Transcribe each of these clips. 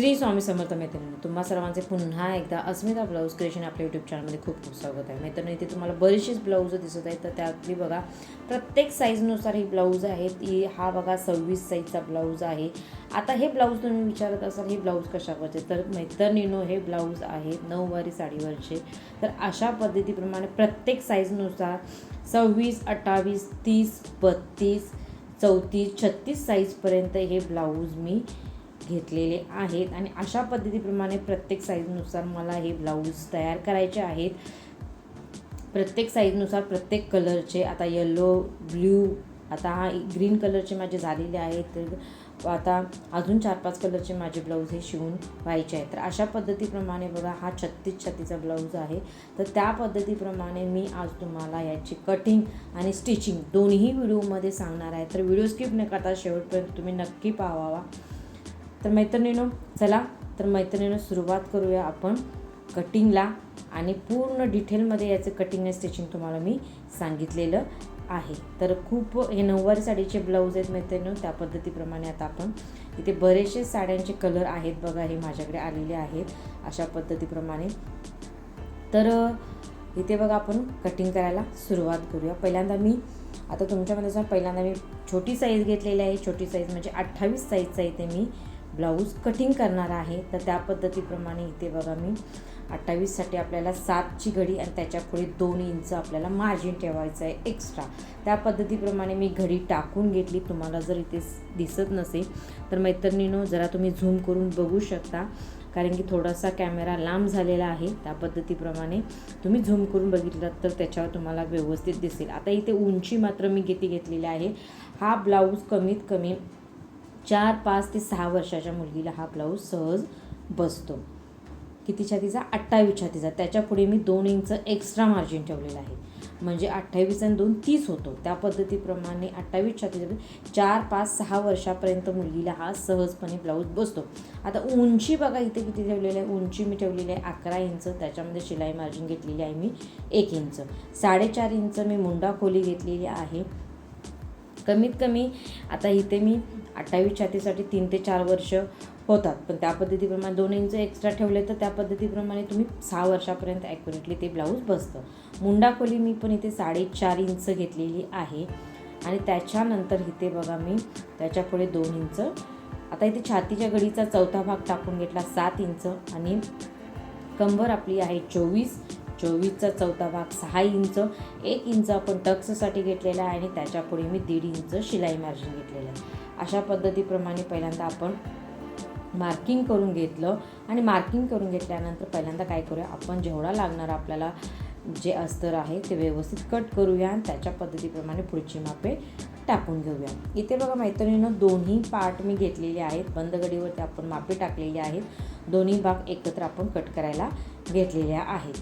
श्री स्वामी समर्थ मैत्रिणी तुम्हा सर्वांचे पुन्हा एकदा अस्मिता ब्लाऊज क्रिएशन आपल्या यूट्यूब चॅनलमध्ये खूप खूप स्वागत आहे. मैत्रिणी इथे तुम्हाला बरीचशीच ब्लाऊज दिसत आहेत. तर त्यातली बघा प्रत्येक साईजनुसार ही ब्लाऊज आहेत. ही हा बघा सव्वीस साईजचा ब्लाऊज आहे. आता हे ब्लाऊज तुम्ही विचारत असाल हे ब्लाऊज कशावरचे? तर मैत्रिणीनो हे ब्लाऊज आहे नऊवारी साडीवरचे. तर अशा पद्धतीप्रमाणे प्रत्येक साईजनुसार सव्वीस अठ्ठावीस तीस बत्तीस चौतीस छत्तीस साईजपर्यंत हे ब्लाऊज मी घेतलेले आहेत आणि अशा पद्धतीप्रमाणे प्रत्येक साईजनुसार मला हे ब्लाऊज तयार करायचे आहेत. प्रत्येक साईजनुसार प्रत्येक कलरचे आता येलो ब्ल्यू आता हा ग्रीन कलरचे माझे झालेले आहेत. तर आता अजून चार पाच कलरचे माझे ब्लाऊज हे शिवून व्हायचे आहेत. तर अशा पद्धतीप्रमाणे बघा हा छत्तीस छत्तीचा ब्लाऊज आहे. तर त्या पद्धतीप्रमाणे मी आज तुम्हाला याची कटिंग आणि स्टिचिंग दोन्ही व्हिडिओमध्ये सांगणार आहे. तर व्हिडिओ स्किप न करता शेवटपर्यंत तुम्ही नक्की पाहावा. तर मैत्रिणीनो चला तर मैत्रिणीनं सुरुवात करूया आपण कटिंगला आणि पूर्ण डिटेलमध्ये याचं कटिंग आणि स्टिचिंग तुम्हाला मी सांगितलेलं आहे. तर खूप हे नऊवारी साडीचे ब्लाऊज आहेत मैत्रिणीनो त्या पद्धतीप्रमाणे आता आपण इथे बरेचसे साड्यांचे कलर आहेत बघा हे माझ्याकडे आलेले आहेत अशा पद्धतीप्रमाणे. तर इथे बघा आपण कटिंग करायला सुरुवात करूया. पहिल्यांदा मी आता तुमच्यामध्ये जर पहिल्यांदा मी छोटी साईज घेतलेली आहे. छोटी साईज म्हणजे अठ्ठावीस साईजचा इथे मी ब्लाऊज कटिंग करणार आहे. तर त्या पद्धतीप्रमाणे इथे बघा मी अठ्ठावीससाठी आपल्याला सातची घडी आणि त्याच्या पुढे दोन इंच आपल्याला मार्जिन ठेवायचं आहे एक्स्ट्रा त्या पद्धतीप्रमाणे मी घडी टाकून घेतली. तुम्हाला जर इथे दिसत नसेल तर मैत्रिणीनो जरा तुम्ही झूम करून बघू शकता. कारण की थोडासा कॅमेरा लांब झालेला आहे. त्या पद्धतीप्रमाणे तुम्ही झूम करून बघितलं तर त्याच्यावर तुम्हाला व्यवस्थित दिसेल. आता इथे उंची मात्र मी किती घेतलेली आहे. हा ब्लाऊज कमीत कमी चार पाच ते सहा वर्षाच्या मुलगीला हा ब्लाऊज सहज बसतो. किती छातीचा अठ्ठावीस छातीचा त्याच्यापुढे मी दोन इंच एक्स्ट्रा मार्जिन ठेवलेलं आहे. म्हणजे अठ्ठावीस आणि दोन तीस होतो. त्या पद्धतीप्रमाणे अठ्ठावीस छातीचा चार पाच सहा वर्षापर्यंत मुलगीला हा सहजपणे ब्लाऊज बसतो. आता उंची बघा इथे किती ठेवलेली आहे? उंची मी ठेवलेली आहे अकरा इंच. त्याच्यामध्ये शिलाई मार्जिन घेतलेली आहे मी एक इंच. साडेचार इंच मी मुंडा खोली घेतलेली आहे. कमीत कमी आता इथे मी अठ्ठावीस छातीसाठी तीन ते चार वर्ष होतात. पण त्या पद्धतीप्रमाणे दोन इंच एक्स्ट्रा ठेवले तर त्या पद्धतीप्रमाणे तुम्ही सहा वर्षापर्यंत ॲक्युरेटली ते ब्लाऊज बसतं. मुंडा खोली मी पण इथे साडेचार इंच घेतलेली आहे. आणि त्याच्यानंतर इथे बघा मी त्याच्या पुढे दोन इंच. आता इथे छातीच्या घडीचा चौथा भाग टाकून घेतला सात इंच. आणि कंबर आपली आहे चोवीस. चोवीसचा चौथा भाग सहा इंच. एक इंच आपण टक्ससाठी घेतलेला आहे आणि त्याच्यापुढे मी दीड इंच शिलाई मार्जिन घेतलेलं आहे. अशा पद्धतीप्रमाणे पहिल्यांदा आपण मार्किंग करून घेतलं. आणि मार्किंग करून घेतल्यानंतर पहिल्यांदा काय करूया आपण जेवढा लागणार आपल्याला जे अस्तर आहे ते व्यवस्थित कट करूया आणि त्याच्या पद्धतीप्रमाणे पुढची मापे टाकून घेऊया. इथे बघा मैत्रिणीनं दोन्ही पार्ट मी घेतलेले आहेत. बंद गडीवरती आपण मापे टाकलेली आहेत. दोन्ही भाग एकत्र आपण कट करायला घेतलेल्या आहेत.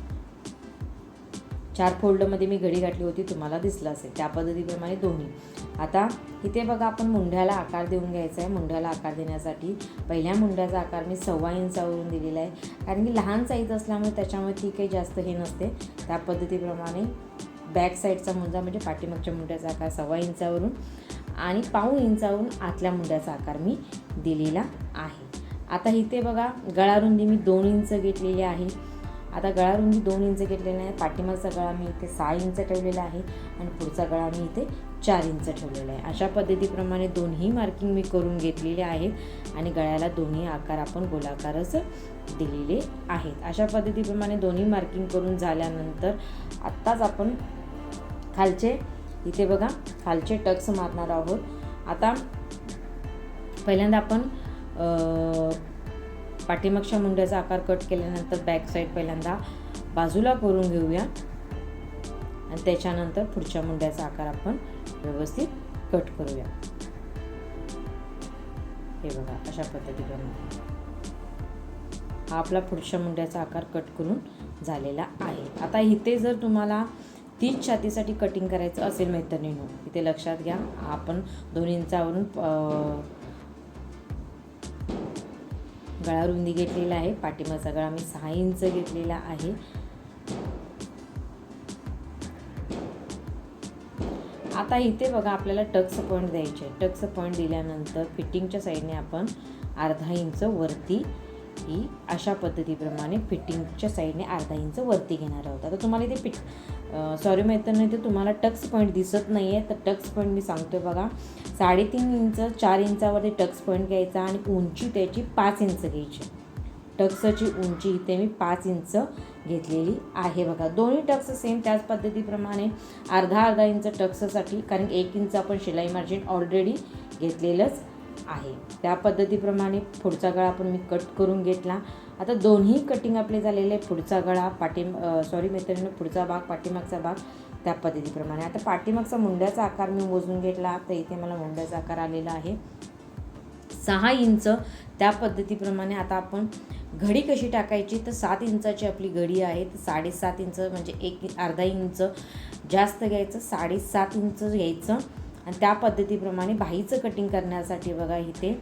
चार फोल्डमध्ये मी घडी घातली होती तुम्हाला दिसलं असेल. त्या पद्धतीप्रमाणे दोन्ही. आता इथे बघा आपण मुंढ्याला आकार देऊन घ्यायचा आहे. मुंढ्याला आकार देण्यासाठी पहिल्या मुंढ्याचा आकार मी सव्वा इंचावरून दिलेला आहे. कारण की लहान साईज असल्यामुळे त्याच्यामुळे ती काही जास्त हे नसते. त्या पद्धतीप्रमाणे बॅक साईडचा मुंजा म्हणजे पाठीमागच्या मुंड्याचा आकार सव्वा इंचावरून आणि पाऊण इंचावरून आतल्या मुंड्याचा आकार मी दिलेला आहे. आता इथे बघा गळारुंदी मी दोन इंच घेतलेली आहे. आता गळा रुंदी दोन इंच घेतलेला आहे पाठीमागचा गळा मी इथे सहा इंच ठेवलेला आहे आणि पुढचा गळा मी इथे चार इंच ठेवलेला आहे. अशा पद्धतीप्रमाणे दोन्ही मार्किंग मी करून घेतलेले आहेत आणि गळ्याला दोन्ही आकार आपण गोलाकारच दिलेले आहेत. अशा पद्धतीप्रमाणे दोन्ही मार्किंग करून झाल्यानंतर आत्ताच आपण खालचे इथे बघा खालचे टक्स मारणार आहोत. आता पहिल्यांदा आपण पाठीमागच्या मुंड्याचा आकार कट केल्यानंतर बॅक साईड पहिल्यांदा बाजूला करून घेऊया. आणि त्याच्यानंतर पुढच्या मुंड्याचा आकार आपण व्यवस्थित कट करूया. हे बघा अशा पद्धतीप्रमाणे. हा आपला पुढच्या मुंड्याचा आकार कट करून झालेला आहे. आता इथे जर तुम्हाला तीच छातीसाठी कटिंग करायचं असेल मैत्रिणीनो इथे लक्षात घ्या आपण दोन इंचावरून गळा रुंदी घेतलेला आहे. पाठीमागचा गळा मी सहा इंच घेतलेला आहे. आता इथे बघा आपल्याला टक्स पॉईंट द्यायचे आहे. टक्स पॉईंट दिल्यानंतर फिटिंगच्या साईडने आपण अर्धा इंच वरती ही अशा पद्धतीप्रमाणे फिटिंगच्या साईडने अर्धा इंच वरती घेणार आहोत. आता तुम्हाला इथे फिट सॉरी मैत्रिणी इथे तुम्हाला टक्स पॉईंट दिसत नाही आहे तर टक्स पॉईंट मी सांगतोय बघा. साडेतीन इंच चार इंचावरती टक्स पॉईंट घ्यायचा आणि उंची त्याची पाच इंच घ्यायची. टक्सची उंची इथे मी पाच इंच घेतलेली आहे बघा. दोन्ही टक्स सेम त्याच पद्धतीप्रमाणे अर्धा अर्धा इंच टक्ससाठी कारण एक इंच आपण शिलाई मार्जिन ऑलरेडी घेतलेलंच. आहे. त्या पद्धतीप्रमाणे पुढचा गळा आपण मी कट करून घेतला. आता दोन्ही कटिंग आपले झालेले आहे. पुढचा गळा पाठी सॉरी मैत्रिणीनं पुढचा भाग पाठीमागचा भाग त्या पद्धतीप्रमाणे. आता पाठीमागचा मुंड्याचा आकार मी मोजून घेतला तर इथे मला मुंड्याचा आकार आलेला आहे. सहा इंच त्या पद्धतीप्रमाणे आता आपण घडी कशी टाकायची तर सात इंचाची आपली घडी आहे तर साडेसात इंच म्हणजे एक अर्धा इंच जास्त घ्यायचं साडेसात इंच घ्यायचं. आणि त्या पद्धतीप्रमाणे बाहीचं कटिंग करण्यासाठी बघा इथे.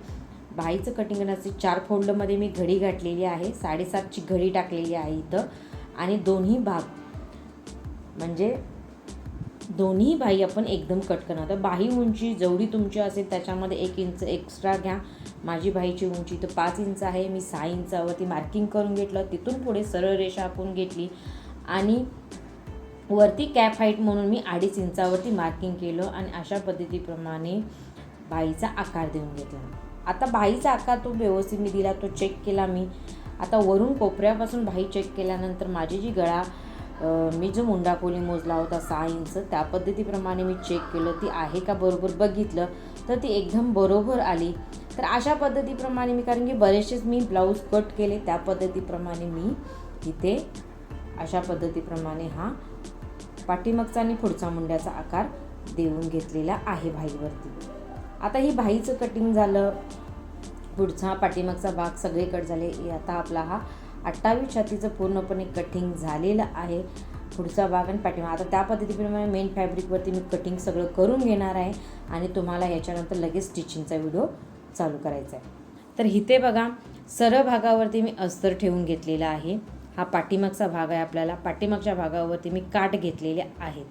बाहीचं कटिंग करण्यासाठी चार फोल्डमध्ये मी घडी घातलेली आहे. साडेसातची घडी टाकलेली आहे इथं. आणि दोन्ही भाग म्हणजे दोन्ही बाही आपण एकदम कट करणार. तर बाही उंची जेवढी तुमची असेल त्याच्यामध्ये एक इंच एक्स्ट्रा घ्या. माझी बाहीची उंची तर पाच इंच आहे. मी सहा इंचावरती मार्किंग करून घेतलं. तिथून पुढे सरळ रेषा आपण घेतली. आणि वरती कॅप हाईट म्हणून मी अडीच इंचावरती मार्किंग केलं आणि अशा पद्धतीप्रमाणे बाईचा आकार देऊन घेतला. आता बाईचा आकार तो व्यवस्थित मी दिला तो चेक केला मी. आता वरून कोपऱ्यापासून बाई चेक केल्यानंतर माझी जी गळा मी जो मुंडा कोली मोजला होता सहा इंच त्या पद्धतीप्रमाणे मी चेक केलं. ती आहे का बरोबर बघितलं तर ती एकदम बरोबर आली. तर अशा पद्धतीप्रमाणे मी कारण की बरेचसेच मी ब्लाऊज कट केले त्या पद्धतीप्रमाणे मी इथे अशा पद्धतीप्रमाणे हा पाठीमागचा आणि पुढचा मुंड्याचा आकार देऊन घेतलेला आहे भाईवरती. आता ही भाईचं कटिंग झालं. पुढचा पाठीमागचा भाग सगळे कट झाले आता आपला हा अठ्ठावीस छातीचं पूर्णपणे कटिंग झालेलं आहे. पुढचा भाग आणि पाठीमाग. आता त्या पद्धतीप्रमाणे मेन फॅब्रिकवरती मी कटिंग सगळं करून घेणार आहे. आणि तुम्हाला याच्यानंतर लगेच स्टिचिंगचा व्हिडिओ चालू करायचा आहे. तर इथे बघा सरळ भागावरती मी अस्तर ठेवून घेतलेलं आहे. हा पाठीमागचा भाग आहे आपल्याला. पाठीमागच्या भागावरती मी काठ घेतलेले आहेत.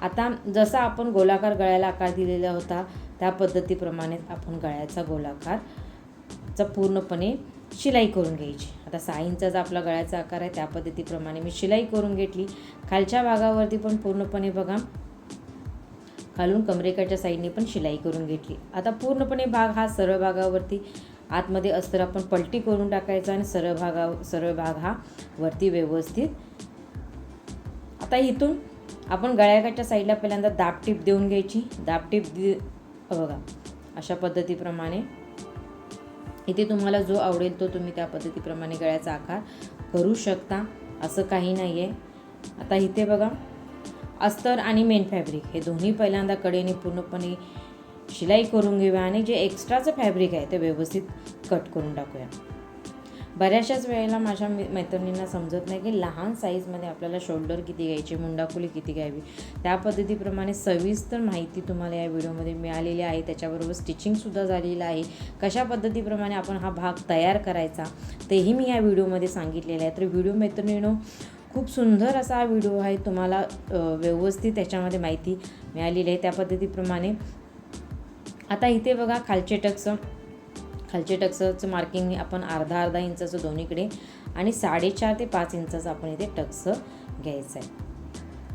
आता जसा आपण गोलाकार गळ्याला आकार दिलेला होता त्या पद्धतीप्रमाणे आपण गळ्याचा गोलाकारचा पूर्णपणे शिलाई करून घ्यायची. आता सहा इंचाचा आपला गळ्याचा आकार आहे त्या पद्धतीप्रमाणे मी शिलाई करून घेतली. खालच्या भागावरती पण पूर्णपणे बघा. खालून कमरेकडच्या साईडने पण शिलाई करून घेतली. आता पूर्णपणे भाग हा सरळ भागावरती आतमध्ये अस्तर आपण पलटी करून टाकायचा आणि सरळ भागा सरळ भाग हा वरती व्यवस्थित. आता इथून आपण गळ्याकडच्या साईडला पहिल्यांदा दाब टीप देऊन घ्यायची. दाब टीप दि बघा अशा पद्धतीप्रमाणे. इथे तुम्हाला जो आवडेल तो तुम्ही त्या पद्धतीप्रमाणे गळ्याचा आकार करू शकता. असं काही नाही आहे आता इथे बघा अस्तर आणि मेन फॅब्रिक हे दोन्ही पहिल्यांदा कडेने पूर्णपणे शिलाई करून घेऊया आणि जे एक्स्ट्राचं फॅब्रिक आहे ते व्यवस्थित कट करून टाकूया. बऱ्याचशाच वेळेला माझ्या मैत्रिणींना समजत नाही की लहान साईजमध्ये आपल्याला शोल्डर किती घ्यायचे मुंडाखोली किती घ्यावी. त्या पद्धतीप्रमाणे सविस्तर माहिती तुम्हाला या व्हिडिओमध्ये मिळालेली आहे. त्याच्याबरोबर स्टिचिंगसुद्धा झालेलं आहे. कशा पद्धतीप्रमाणे आपण हा भाग तयार करायचा तेही मी या व्हिडिओमध्ये सांगितलेलं आहे. तर व्हिडिओ मैत्रिणीनो खूप सुंदर असा हा व्हिडिओ आहे. तुम्हाला व्यवस्थित त्याच्यामध्ये माहिती मिळालेली आहे. त्या पद्धतीप्रमाणे आता इथे बघा खालचे टक्स. खालचे टक्सचं मार्किंग आपण अर्धा अर्धा इंचाचं दोन्हीकडे आणि साडेचार ते पाच इंचाचं आपण इथे टक्स घ्यायचं आहे.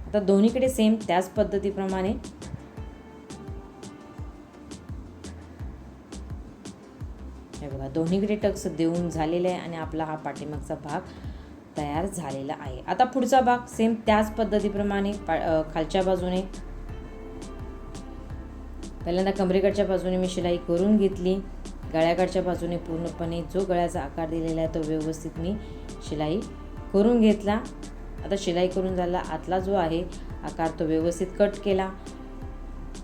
आता दोन्हीकडे सेम त्याच पद्धतीप्रमाणे. हे बघा दोन्हीकडे टक्स देऊन झालेले आहे आणि आपला हा पाठीमागचा भाग तयार झालेला आहे. आता पुढचा भाग सेम त्याच पद्धतीप्रमाणे पा खालच्या बाजूने. पहिल्यांदा कमरेकडच्या बाजूने मी शिलाई करून घेतली. गळ्याकडच्या बाजूने पूर्णपणे जो गळ्याचा आकार दिलेला आहे तो व्यवस्थित मी शिलाई करून घेतला. आता शिलाई करून झाला आतला जो आहे आकार तो व्यवस्थित कट केला.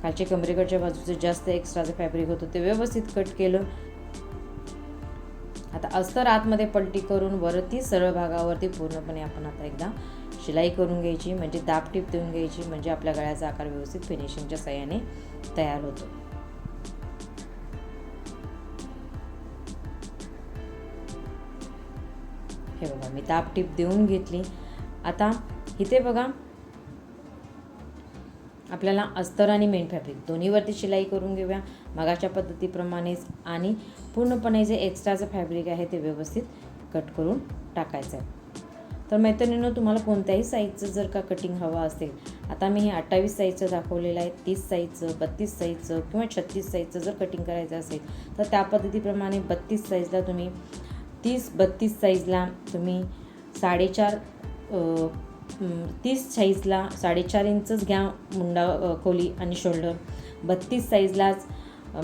खालचे कमरेकडच्या बाजूचे जास्त एक्स्ट्राचं फॅब्रिक होतं ते व्यवस्थित कट केलं. आता अस्तर आतमध्ये पलटी करून वरती सरळ भागावरती पूर्णपणे आपण आता एकदा शिलाई करून घ्यायची म्हणजे दाब टीप देऊन घ्यायची म्हणजे आपल्या गळ्याचा आकार व्यवस्थित फिनिशिंगच्या सहाय्याने तयार होतो. हे बघा मी दाब टीप देऊन घेतली. आता इथे बघा आपल्याला अस्तर आणि मेन फॅब्रिक दोन्हीवरती शिलाई करून घेऊया. मगाच्या पद्धतीप्रमाणेच आणि पूर्णपणे जे एक्स्ट्राचं फॅब्रिक आहे ते व्यवस्थित कट करून टाकायचं आहे. तर मैत्रिणीनं तुम्हाला कोणत्याही साईजचं जर का कटिंग हवं असेल आता मी हे अठ्ठावीस साईजचं दाखवलेलं आहे तीस साईजचं बत्तीस साईजचं किंवा छत्तीस साईजचं जर कटिंग करायचं असेल तर त्या पद्धतीप्रमाणे बत्तीस साईजला तुम्ही तीस बत्तीस साईजला तुम्ही साडेचार तीस साईजला साडेचार इंचच घ्या मुंडा खोली आणि शोल्डर बत्तीस साईजलाच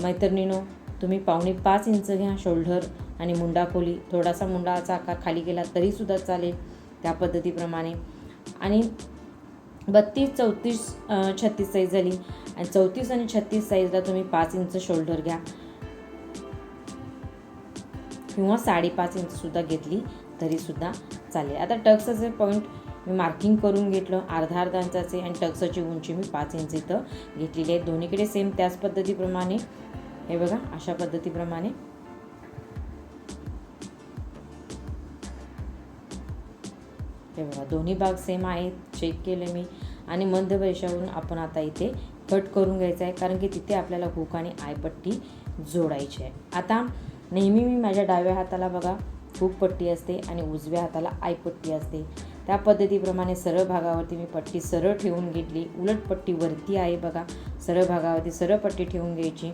मैत्रिणीनो तुम्ही पावणे पाच इंच घ्या शोल्डर आणि मुंडा खोली. थोडासा मुंडाचा आकार खाली गेला तरीसुद्धा चालेल. त्या पद्धतीप्रमाणे. आणि बत्तीस चौतीस छत्तीस साईज झाली. आणि चौतीस आणि छत्तीस साईजला तुम्ही पाच इंच शोल्डर घ्या. किंवा साडेपाच इंचसुद्धा घेतली तरीसुद्धा चालेल. आता टक्सचे पॉईंट मी मार्किंग करून घेतलं अर्धा अर्धा इंचाचे आणि टक्सची उंची मी पाच इंच इथं घेतलेली आहे. दोन्हीकडे सेम त्याच पद्धतीप्रमाणे. हे बघा अशा पद्धतीप्रमाणे हे बघा दोन्ही भाग सेम आहेत. चेक केले मी. आणि मध्यप्रदेशावरून आपण आता इथे कट करून घ्यायचं आहे. कारण की तिथे आपल्याला हुक आणि आयपट्टी जोडायची आहे. आता नेहमी मी माझ्या डाव्या हाताला बघा हुक पट्टी असते आणि उजव्या हाताला आयपट्टी असते. त्या पद्धतीप्रमाणे सरळ भागावरती मी पट्टी सरळ ठेवून घेतली. उलट पट्टी वरती आहे बघा. सरळ भागावरती सरळ पट्टी ठेवून घ्यायची.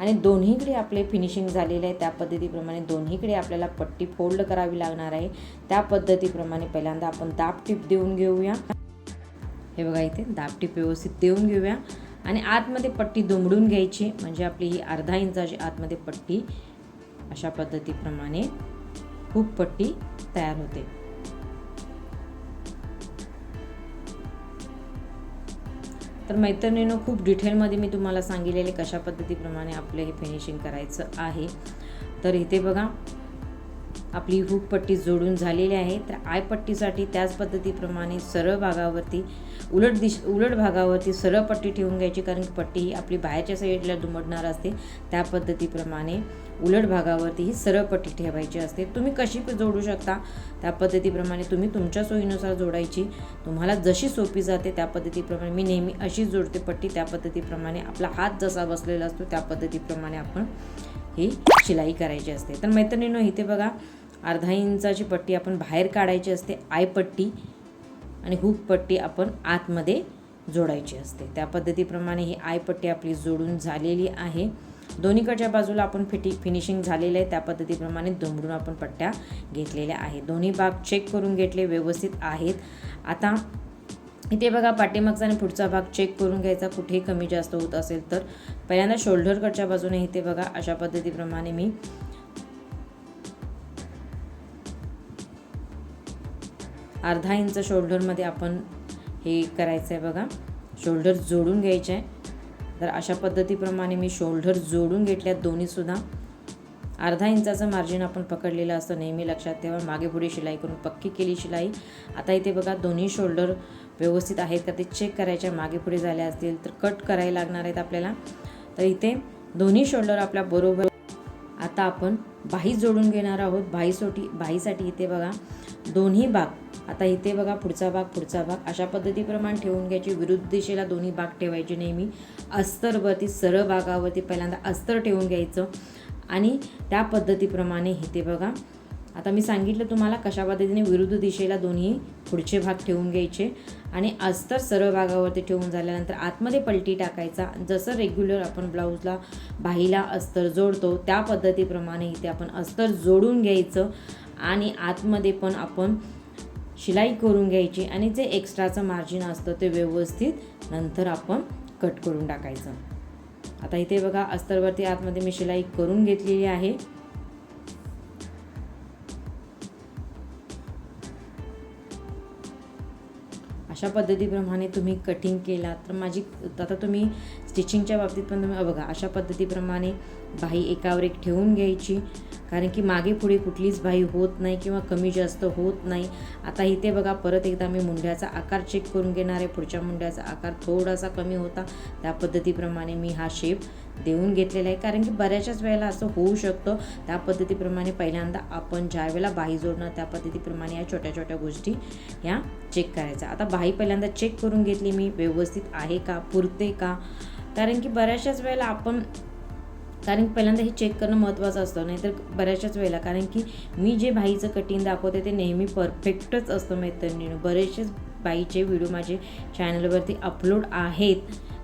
आणि दोन्हीकडे आपले फिनिशिंग झालेले आहे. त्या पद्धतीप्रमाणे दोन्हीकडे आपल्याला पट्टी फोल्ड करावी लागणार आहे. त्या पद्धतीप्रमाणे पहिल्यांदा आपण दाब टीप देऊन घेऊया. हे बघा इथे दाब टीप व्यवस्थित देऊन घेऊया. आणि आतमध्ये पट्टी दुमडून घ्यायची. म्हणजे आपली ही अर्धा इंचाची आतमध्ये पट्टी अशा पद्धतीप्रमाणे खूप पट्टी तयार होते. तर मैत्रिणीनं खूप डिटेलमध्ये मी तुम्हाला सांगितलेले कशा पद्धतीप्रमाणे आपलं हे फिनिशिंग करायचं आहे. तर इथे बघा आपली हुक पट्टी जोडून झालेली आहे. तर आयपट्टीसाठी त्याच पद्धतीप्रमाणे सरळ भागावरती उलट दिश उलट भागावरती सरळ पट्टी ठेवून घ्यायची कारण की पट्टी ही आपली बाहेरच्या साईडला दुमडणार असते. त्या पद्धतीप्रमाणे उलट भागावरती ही सरळ पट्टी ठेवायची असते. तुम्ही कशी जोडू शकता. त्या पद्धतीप्रमाणे तुम्ही तुमच्या सोयीनुसार जोडायची. तुम्हाला जशी सोपी जाते त्या पद्धतीप्रमाणे. मी नेहमी अशीच जोडते पट्टी. त्या पद्धतीप्रमाणे आपला हात जसा बसलेला असतो त्या पद्धतीप्रमाणे आपण ही शिलाई करायची असते. तर मैत्रिणीनं इथे बघा अर्धा इंचाची पट्टी आपण बाहेर काढायची असते. आय पट्टी. आणि हुक पट्टी आपण आतमध्ये जोडायची असते. त्या पद्धतीप्रमाणे ही आय पट्टी आपली जोडून झालेली आहे. दोन्हीकडच्या बाजूला आपण फिटी फिनिशिंग झालेलं आहे. त्या पद्धतीप्रमाणे दुमडून आपण पट्ट्या घेतलेल्या आहेत. दोन्ही भाग चेक करून घेतले व्यवस्थित आहेत. आता इथे बघा पाठीमागचा आणि पुढचा भाग चेक करून घ्यायचा. कुठेही कमी जास्त होत असेल तर. पहिल्यांदा शोल्डरकडच्या बाजूने इथे बघा अशा पद्धतीप्रमाणे मी अर्धा इंच शोल्डरमध्ये आपण हे करायचं आहे बघा. शोल्डर जोडून घ्यायचे आहे तर अशा पद्धतीप्रमाणे मी शोल्डर जोडून घेतल्यात दोन्हीसुद्धा अर्धा इंचाचं मार्जिन आपण पकडलेलं असतं नेहमी लक्षात ठेवा. मागे पुढे शिलाई करून पक्की केली शिलाई. आता इथे बघा दोन्ही शोल्डर व्यवस्थित आहेत का ते चेक करायच्या. मागे पुढे झाल्या असतील तर कट करायला लागणार आहेत आपल्याला. तर इथे दोन्ही शोल्डर आपल्या बरोबर आता आपण बाही जोडून घेणार आहोत. बाहीसोटी बाहीसाठी इथे बघा दोन्ही भाग आता इथे बघा पुढचा भाग पुढचा भाग. अशा पद्धतीप्रमाणे ठेवून घ्यायची. विरुद्ध दिशेला दोन्ही भाग ठेवायचे नेहमी. अस्तरवरती सरळ भागावरती पहिल्यांदा अस्तर ठेवून घ्यायचं. आणि त्या पद्धतीप्रमाणे इथे बघा आता मी सांगितलं तुम्हाला कशा पद्धतीने विरुद्ध दिशेला दोन्ही पुढचे भाग ठेवून घ्यायचे. आणि अस्तर सरळ भागावरती ठेवून झाल्यानंतर आतमध्ये पलटी टाकायचा. जसं रेग्युलर आपण ब्लाऊजला बाहीला अस्तर जोडतो त्या पद्धतीप्रमाणे इथे आपण अस्तर जोडून घ्यायचं. आणि आतमध्ये पण आपण शिलाई करून घ्यायची आणि जे एक्स्ट्राचं मार्जिन असतं ते व्यवस्थित नंतर आपण कट करून टाकायचं. आता इथे बघा अस्तरवरती आतमध्ये मी शिलाई करून घेतलेली आहे. अशा पद्धतीप्रमाणे तुम्ही कटिंग केला तर माझी आता तुम्ही स्टिचिंगच्या बाबतीत पण तुम्ही बघा अशा पद्धतीप्रमाणे बाही एकावर एक ठेवून घ्यायची. कारण की मागे पुढे कुठलीच भाई होत नाही किंवा कमी जास्त होत नाही. आता इथे बघा परत एकदा मी मुंड्याचा आकार चेक करून घेणार आहे. पुढच्या मुंड्याचा आकार थोडासा कमी होता. त्या पद्धतीप्रमाणे मी हा शेप देऊन घेतलेला आहे. कारण की बऱ्याचशाच वेळेला असं होऊ शकतं. त्या पद्धतीप्रमाणे पहिल्यांदा आपण ज्या वेळेला बाही जोडणं त्या पद्धतीप्रमाणे या छोट्या छोट्या गोष्टी ह्या चेक करायचा आता बाही पहिल्यांदा चेक करून घेतली मी. व्यवस्थित आहे का? पुरते का? कारण की बऱ्याचशाच वेळेला आपण कारण पहिल्यांदा हे चेक करणं महत्त्वाचं असतं नाहीतर बऱ्याचशाच वेळेला. कारण की मी जे भाईचं कटिंग दाखवते ते नेहमी परफेक्टच असतं मैत्रिणीनं. बरेचसेच बाईचे व्हिडिओ माझे चॅनलवरती अपलोड आहेत.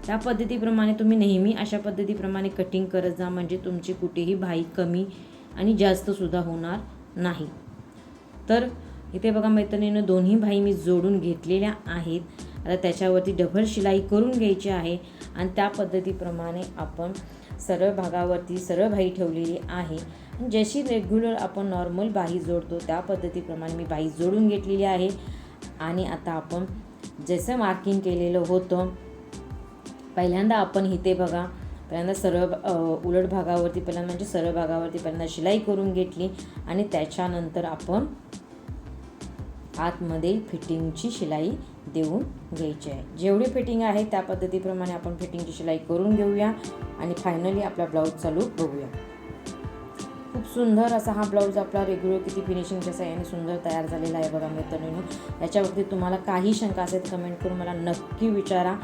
त्या पद्धतीप्रमाणे तुम्ही नेहमी अशा पद्धतीप्रमाणे कटिंग करत जा म्हणजे तुमची कुठेही भाई कमी आणि जास्तसुद्धा होणार नाही. तर इथे बघा मैत्रिणीनं दोन्ही भाई मी जोडून घेतलेल्या आहेत. आता त्याच्यावरती डबल शिलाई करून घ्यायची आहे आणि त्या पद्धतीप्रमाणे आपण सरळ भागावरती सरळ बाही ठेवलेली आहे. जशी रेग्युलर आपण नॉर्मल बाही जोडतो त्या पद्धतीप्रमाणे मी बाही जोडून घेतलेली आहे. आणि आता आपण जसं मार्किंग केलेलं होतं पहिल्यांदा आपण इथे बघा पहिल्यांदा सरळ उलट भागावरती पहिल्यांदा म्हणजे सरळ भागावरती पहिल्यांदा शिलाई करून घेतली. आणि त्याच्यानंतर आपण आतमध्ये फिटिंगची शिलाई देऊन घ्यायची आहे. जेवढी फिटिंग आहे त्या पद्धतीप्रमाणे आपण फिटिंगची शिलाई करून घेऊया आणि फायनली आपला ब्लाऊजचा लूक बघूया. खूप सुंदर असा हा ब्लाऊज आपला रेग्युलर किती फिनिशिंगच्या साह्याने सुंदर तयार झालेला आहे बघा मैत्रिणीनो याच्यावरती तुम्हाला काही शंका असेल कमेंट करून मला नक्की विचारा.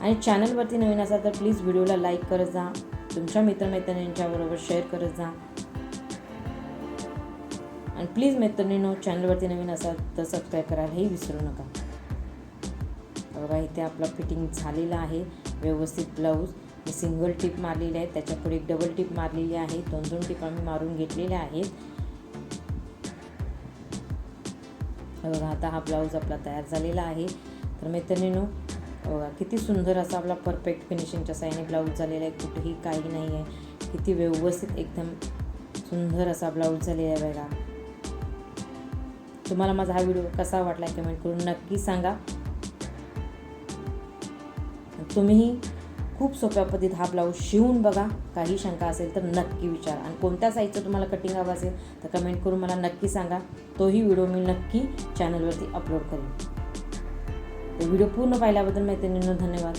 आणि चॅनलवरती नवीन असाल तर प्लीज व्हिडिओला लाईक करत जा. तुमच्या मित्रमैत्रिणींच्याबरोबर शेअर करत जा. आणि प्लीज मैत्रिणीनो चॅनलवरती नवीन असाल तर सबस्क्राईब करायलाही विसरू नका. बघा इथे आपला फिटिंग झालेला आहे. व्यवस्थित ब्लाऊज मी सिंगल टिप मारलेली आहे. त्याच्यापुढे एक डबल टिप मारलेली आहे. दोन दोन टिप आम्ही मारून घेतलेल्या आहेत. बघा आता हा ब्लाऊज आपला तयार झालेला आहे. तर मैत्रिणीनो बघा किती सुंदर असा आपला परफेक्ट फिनिशिंगच्या साईने ब्लाऊज झालेला आहे. कुठेही काही नाही आहे. किती व्यवस्थित एकदम सुंदर असा ब्लाऊज झालेला आहे बघा. तुम्हाला माझा हा व्हिडिओ कसा वाटला कमेंट करून नक्की सांगा. तुम्हीही खूप सोप्या पद्धतीत हा ब्लाऊज शिवून बघा. काही शंका असेल तर नक्की विचारा. आणि कोणत्या साईजचं तुम्हाला कटिंग हवं असेल तर कमेंट करून मला नक्की सांगा. तोही व्हिडिओ मी नक्की चॅनलवरती अपलोड करेन. व्हिडिओ पूर्ण पाहिल्याबद्दल मैत्रिणींनो धन्यवाद.